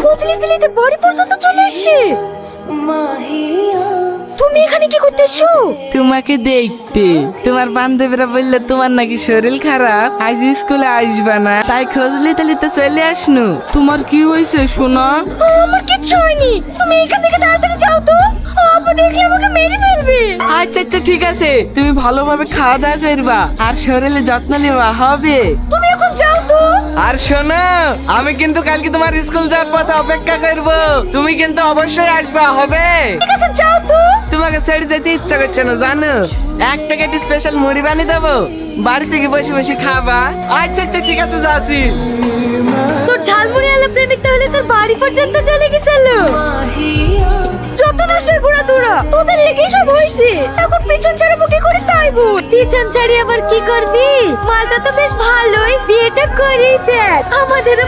খোঁজ নিতে নিতে বাড়ি পর্যন্ত চলে এসে। তুমি এখানে কি করতে এসো? তোমাকে দেখতে। তোমার বান্ধবীরা বললে তোমার নাকি শরীর খারাপ। আজ স্কুলে আসবা না। তাই খোঁজ চলে আসনু। তোমার কি হয়েছে শোনা? আমার কিচ্ছু হয়নি। তুমি এখান থেকে তাড়াতাড়ি যাও তো। আপা দেখলে আমাকে মেরে ফেলবে। আচ্ছা আচ্ছা ঠিক আছে। তুমি ভালোভাবে খাওয়া দাওয়া করবা। আর শরীরে যত্ন নেওয়া হবে। তুমি এখন যাও আর শোনো আমি কিন্তু কালকে তোমার স্কুল যাওয়ার পথে অপেক্ষা করব। তুমি কিন্তু অবশ্যই আসবা হবে? ঠিক আছে যাও তো। তোমাকে ছেড়ে যেতে ইচ্ছা করছে না জানো? এক প্যাকেট স্পেশাল মুড়ি বানিয়ে দেবো। বাড়ি থেকে বসে বসে খাবা। আচ্ছা আচ্ছা ঠিক আছে যাচ্ছি। তোর ঝালমুড়ি আলা প্রেমিক তাহলে তোর বাড়ি পর্যন্ত চলে গেছিল। যত নষ্টের ঘোড়া তোরা তোদের লেগে সব হয়েছে। এখন পিছন ছাড়ি আবার কি করবি? মালটা তো বেশ ভালোই বিয়েটা করেই ফেল। আমাদেরও